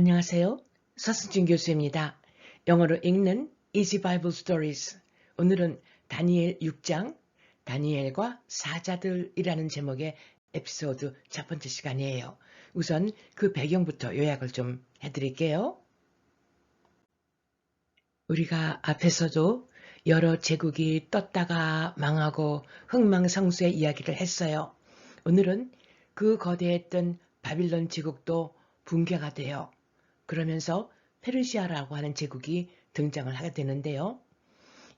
안녕하세요. 서승진 교수입니다. 영어로 읽는 Easy Bible Stories. 오늘은 다니엘 6장, 다니엘과 사자들이라는 제목의 에피소드 첫 번째 시간이에요. 우선 그 배경부터 요약을 좀 해드릴게요. 우리가 앞에서도 여러 제국이 떴다가 망하고 흥망성쇠의 이야기를 했어요. 오늘은 그 거대했던 바빌론 제국도 붕괴가 돼요. 그러면서 페르시아라고 하는 제국이 등장을 하게 되는데요.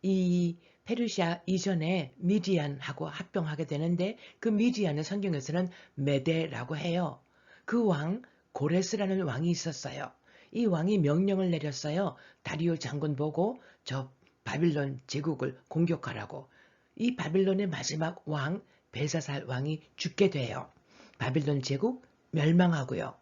이 페르시아 이전에 미디안하고 합병하게 되는데 그 미디안을 성경에서는 메데라고 해요. 그 왕 고레스라는 왕이 있었어요. 이 왕이 명령을 내렸어요. 다리오 장군 보고 저 바빌론 제국을 공격하라고. 이 바빌론의 마지막 왕 베사살 왕이 죽게 돼요. 바빌론 제국 멸망하고요.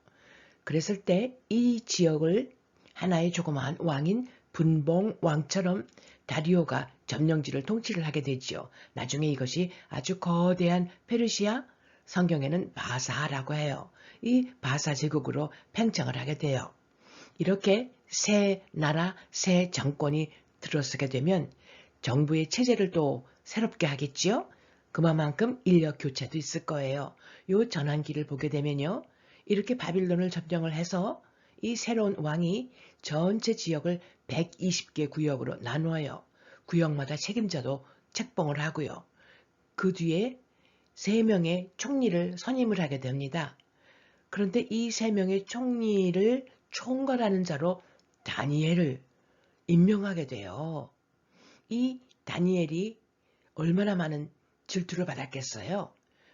그랬을 때 이 지역을 하나의 조그마한 왕인 분봉 왕처럼 다리오가 점령지를 통치를 하게 되지요. 나중에 이것이 아주 거대한 페르시아 성경에는 바사라고 해요. 이 바사 제국으로 팽창을 하게 돼요. 이렇게 새 나라, 새 정권이 들어서게 되면 정부의 체제를 또 새롭게 하겠지요. 그만큼 인력 교체도 있을 거예요. 요 전환기를 보게 되면요. 이렇게 바빌론을 점령을 해서 이 새로운 왕이 전체 지역을 120개 구역으로 나누어요. 구역마다 책임자도 책봉을 하고요. 그 뒤에 세 명의 총리를 선임을 하게 됩니다. 그런데 이세 명의 총리를 총괄하는 자로 다니엘을 임명하게 돼요. 이 다니엘이 얼마나 많은 질투를 받았겠어요?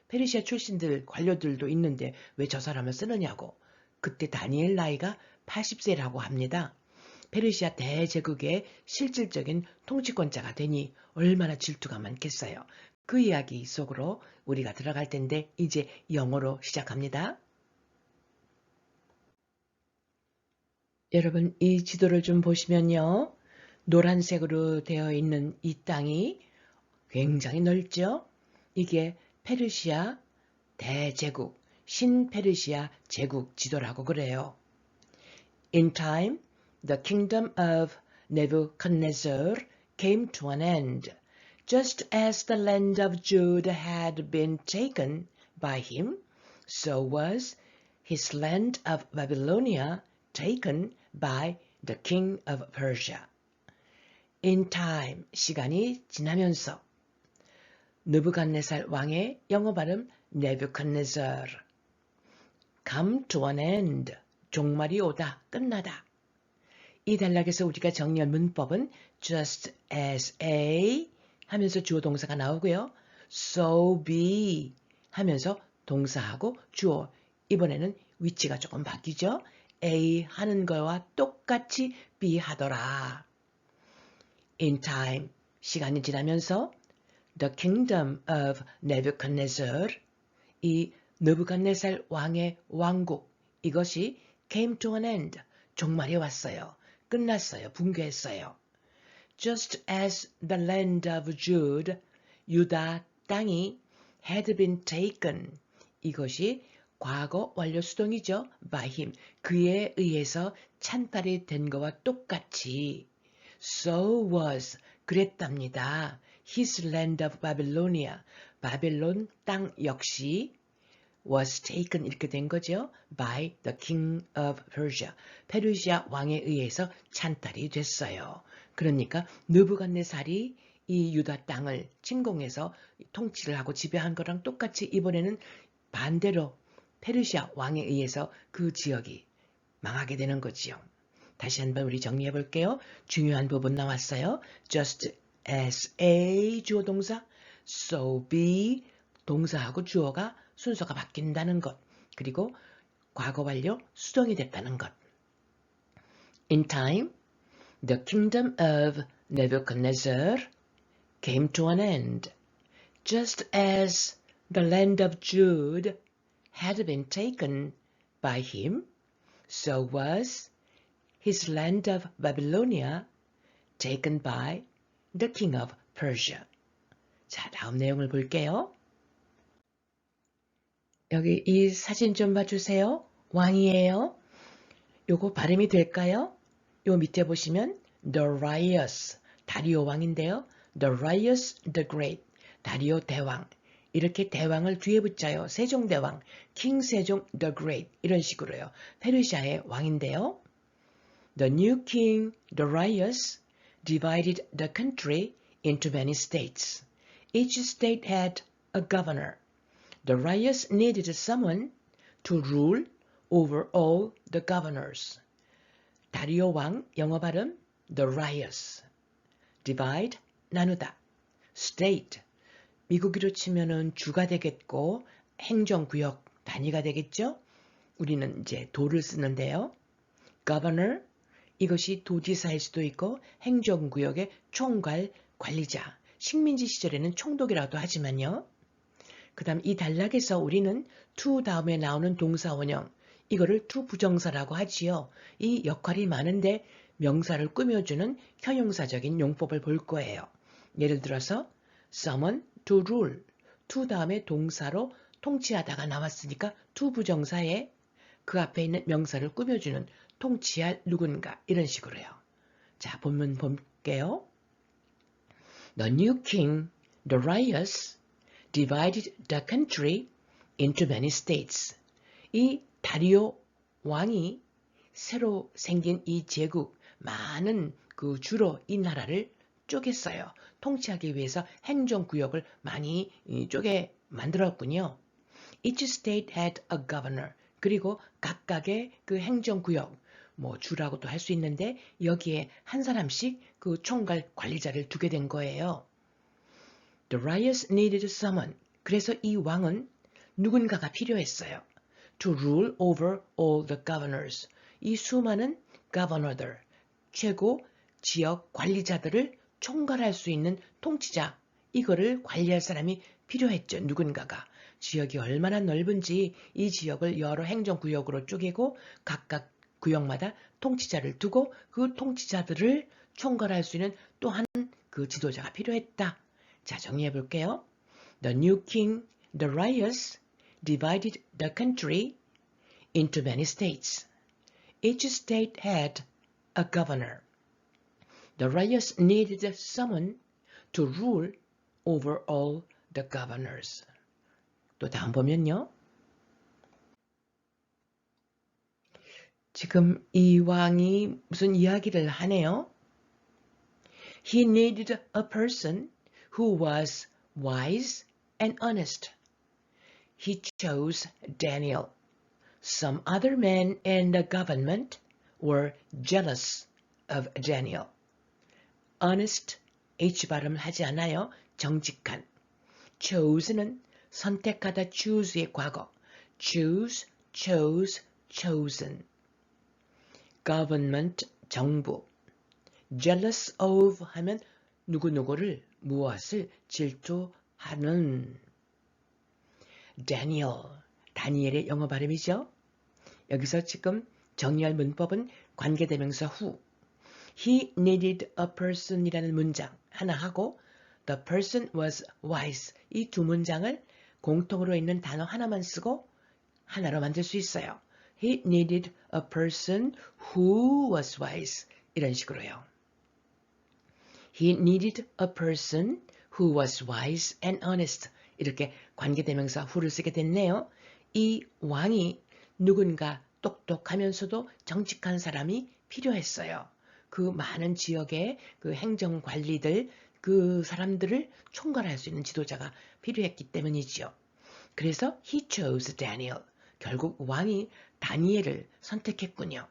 페르시아 출신들 관료들도 있는데 왜 저 사람을 쓰느냐고. 그때 다니엘 나이가 80세라고 합니다. 페르시아 대제국의 실질적인 통치권자가 되니 얼마나 질투가 많겠어요. 그 이야기 속으로 우리가 들어갈 텐데 이제 영어로 시작합니다. 여러분 이 지도를 좀 보시면요. 노란색으로 되어 있는 이 땅이 굉장히 넓죠? 이게 페르시아 대제국, 신페르시아 제국 지도라고 그래요. In time, the kingdom of Nebuchadnezzar came to an end, just as the land of Judah had been taken by him, so was his land of Babylonia taken by the king of Persia. In time, 시간이 지나면서 느부갓네살 왕의 영어 발음 Nebuchadnezzar. come to an end. 종말이 오다, 끝나다. 이 단락에서 우리가 정리할 문법은 just as a 하면서 주어 동사가 나오고요. so be 하면서 동사하고 주어 이번에는 위치가 조금 바뀌죠. A 하는 거와 똑같이 be 하더라. In time, 시간이 지나면서 The kingdom of Nebuchadnezzar, 이 느부갓네살 왕의 왕국, 이것이 came to an end, 종말이 왔어요. 끝났어요. 붕괴했어요. Just as the land of Jude, 유다 땅이 had been taken, 이것이 과거 완료 수동이죠. by him, 그에 의해서 찬탈이 된 것과 똑같이 so was, 그랬답니다. His land of Babylonia, 바벨론 땅 역시 was taken 이렇게 된 거죠. by the king of Persia. 페르시아 왕에 의해서 찬탈이 됐어요. 그러니까 느부갓네살이 이 유다 땅을 침공해서 통치를 하고 지배한 거랑 똑같이 이번에는 반대로 페르시아 왕에 의해서 그 지역이 망하게 되는 거지요. 다시 한번 우리 정리해 볼게요. 중요한 부분 나왔어요. just as a 주어 동사, so be 동사하고 주어가 순서가 바뀐다는 것. 그리고 과거 완료 수동이 됐다는 것. In time, the kingdom of Nebuchadnezzar came to an end, just as the land of Jude had been taken by him, so was his land of Babylonia taken by the king of Persia. 자, 다음 내용을 볼게요. 여기 이 사진 좀 봐주세요. 왕이에요. 요거 발음이 될까요? 요 밑에 보시면 Darius, 다리오 왕인데요. Darius the Great, 다리오 대왕. 이렇게 대왕을 뒤에 붙여요. 세종대왕, 킹 세종 the Great 이런 식으로요. 페르시아의 왕인데요. The new king Darius divided the country into many states. Each state had a governor. Darius needed someone to rule over all the governors. 다리오 왕 영어 발음 Darius. divide 나누다. state 미국으로 치면은 주가 되겠고 행정구역 단위가 되겠죠? 우리는 이제 도를 쓰는데요. governor 이것이 도지사일 수도 있고 행정구역의 총괄 관리자 식민지 시절에는 총독이라도 하지만요. 그 다음 이 단락에서 우리는 to 다음에 나오는 동사 원형 이거를 to 부정사라고 하지요. 이 역할이 많은데 명사를 꾸며주는 형용사적인 용법을 볼 거예요. 예를 들어서 someone to rule to 다음에 동사로 통치하다가 나왔으니까 to 부정사에 그 앞에 있는 명사를 꾸며주는 통치할 누군가 이런 식으로요. 자 본문 볼게요. The new king, Darius, divided the country into many states. 이 다리오 왕이 새로 생긴 이 제국 많은 그 주로 이 나라를 쪼갰어요. 통치하기 위해서 행정구역을 많이 쪼개 만들었군요. Each state had a governor. 그리고 각각의 그 행정구역, 뭐 주라고도 할 수 있는데 여기에 한 사람씩 그 총괄 관리자를 두게 된 거예요. Darius needed someone. 그래서 이 왕은 누군가가 필요했어요. To rule over all the governors. 이 수많은 governor들, 최고 지역 관리자들을 총괄할 수 있는 통치자, 이거를 관리할 사람이 필요했죠. 누군가가. 지역이 얼마나 넓은지 이 지역을 여러 행정구역으로 쪼개고 각각 구역마다 통치자를 두고 그 통치자들을 총괄할 수 있는 또한 그 지도자가 필요했다. 자, 정리해 볼게요. The new king, Darius, divided the country into many states. Each state had a governor. Darius needed someone to rule over all the governors. 또 다음 보면요. 지금 이 왕이 무슨 이야기를 하네요. He needed a person who was wise and honest. He chose Daniel. Some other men in the government were jealous of Daniel. honest, h 발음 하지 않아요. 정직한. chose는 선택하다 choose의 과거. choose, chose, chosen. Government, 정부. jealous of 하면 누구누구를 무엇을 질투하는 Daniel, 다니엘의 영어 발음이죠. 여기서 지금 정리할 문법은 관계대명사 후 He needed a person이라는 문장 하나 하고 The person was wise 이 두 문장을 공통으로 있는 단어 하나만 쓰고 하나로 만들 수 있어요. He needed a person who was wise 이런 식으로요. He needed a person who was wise and honest. 이렇게 관계대명사 who를 쓰게 됐네요. 이 왕이 누군가 똑똑하면서도 정직한 사람이 필요했어요. 그 많은 지역의 그 행정 관리들, 그 사람들을 총괄할 수 있는 지도자가 필요했기 때문이지요. 그래서 he chose Daniel. 결국 왕이 다니엘을 선택했군요.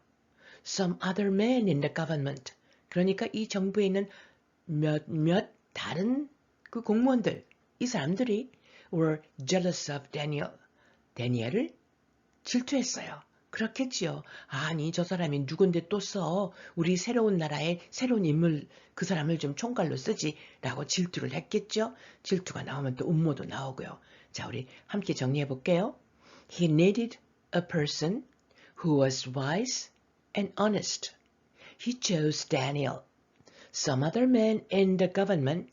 Some other men in the government. 그러니까 이 정부에 있는 몇몇 다른 그 공무원들, 이 사람들이 were jealous of Daniel. 다니엘을 질투했어요. 그렇겠지요. 아니 저 사람이 누군데 또 써. 우리 새로운 나라의 새로운 인물 그 사람을 좀 총괄로 쓰지 라고 질투를 했겠죠. 질투가 나오면 또 음모도 나오고요. 자 우리 함께 정리해 볼게요. He needed a person who was wise and honest. He chose Daniel. Some other men in the government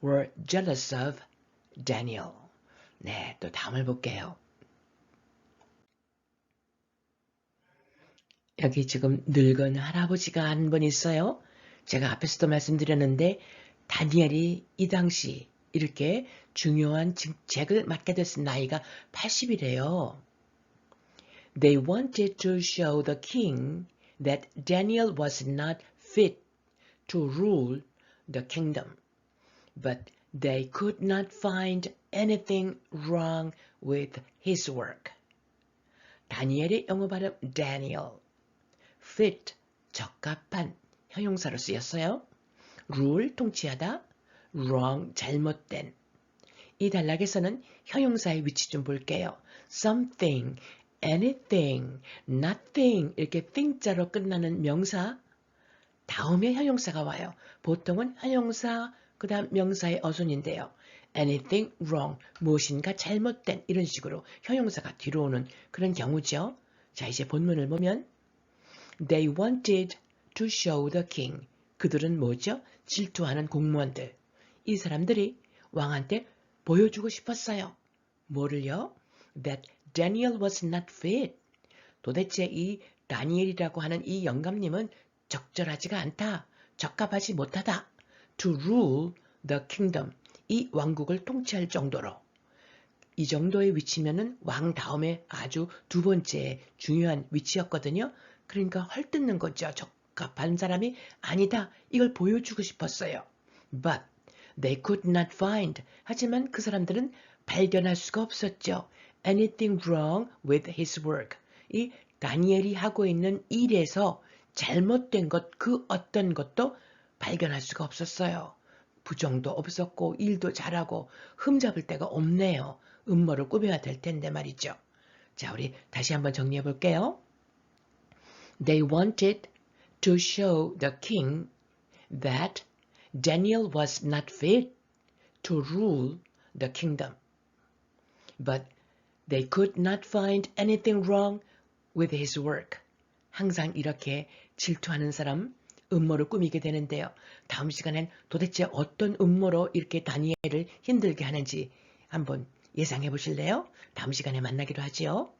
were jealous of Daniel. 네, 또 다음을 볼게요. 여기 지금 늙은 할아버지가 한 분 있어요. 제가 앞에서도 말씀드렸는데 다니엘이 이 당시 이렇게 중요한 직책을 맡게 됐을 나이가 80이래요. They wanted to show the king that Daniel was not fit to rule the kingdom. But they could not find anything wrong with his work. 다니엘의 영어 발음 Daniel. fit 적합한 형용사로 쓰였어요. rule 통치하다, wrong 잘못된. 이 단락에서는 형용사의 위치 좀 볼게요. something, anything, nothing 이렇게 thing자로 끝나는 명사 다음에 형용사가 와요. 보통은 형용사 그 다음 명사의 어순인데요. anything wrong 무엇인가 잘못된 이런 식으로 형용사가 뒤로 오는 그런 경우죠. 자 이제 본문을 보면 They wanted to show the king. 그들은 뭐죠? 질투하는 공무원들. 이 사람들이 왕한테 보여주고 싶었어요. 뭐를요? That Daniel was not fit. 도대체 이 다니엘이라고 하는 이 영감님은 적절하지가 않다. 적합하지 못하다. To rule the kingdom. 이 왕국을 통치할 정도로. 이 정도의 위치면은 왕 다음에 아주 두 번째 중요한 위치였거든요. 그러니까 헐뜯는 거죠. 적합한 사람이 아니다. 이걸 보여주고 싶었어요. But they could not find. 하지만 그 사람들은 발견할 수가 없었죠. Anything wrong with his work. 이 다니엘이 하고 있는 일에서 잘못된 것, 그 어떤 것도 발견할 수가 없었어요. 부정도 없었고 일도 잘하고 흠잡을 데가 없네요. 음모를 꾸며야 될 텐데 말이죠. 자, 우리 다시 한번 정리해 볼게요. They wanted to show the king that Daniel was not fit to rule the kingdom. But they could not find anything wrong with his work. 항상 이렇게 질투하는 사람, 음모를 꾸미게 되는데요. 다음 시간엔 도대체 어떤 음모로 이렇게 다니엘을 힘들게 하는지 한번 예상해 보실래요? 다음 시간에 만나기로 하지요.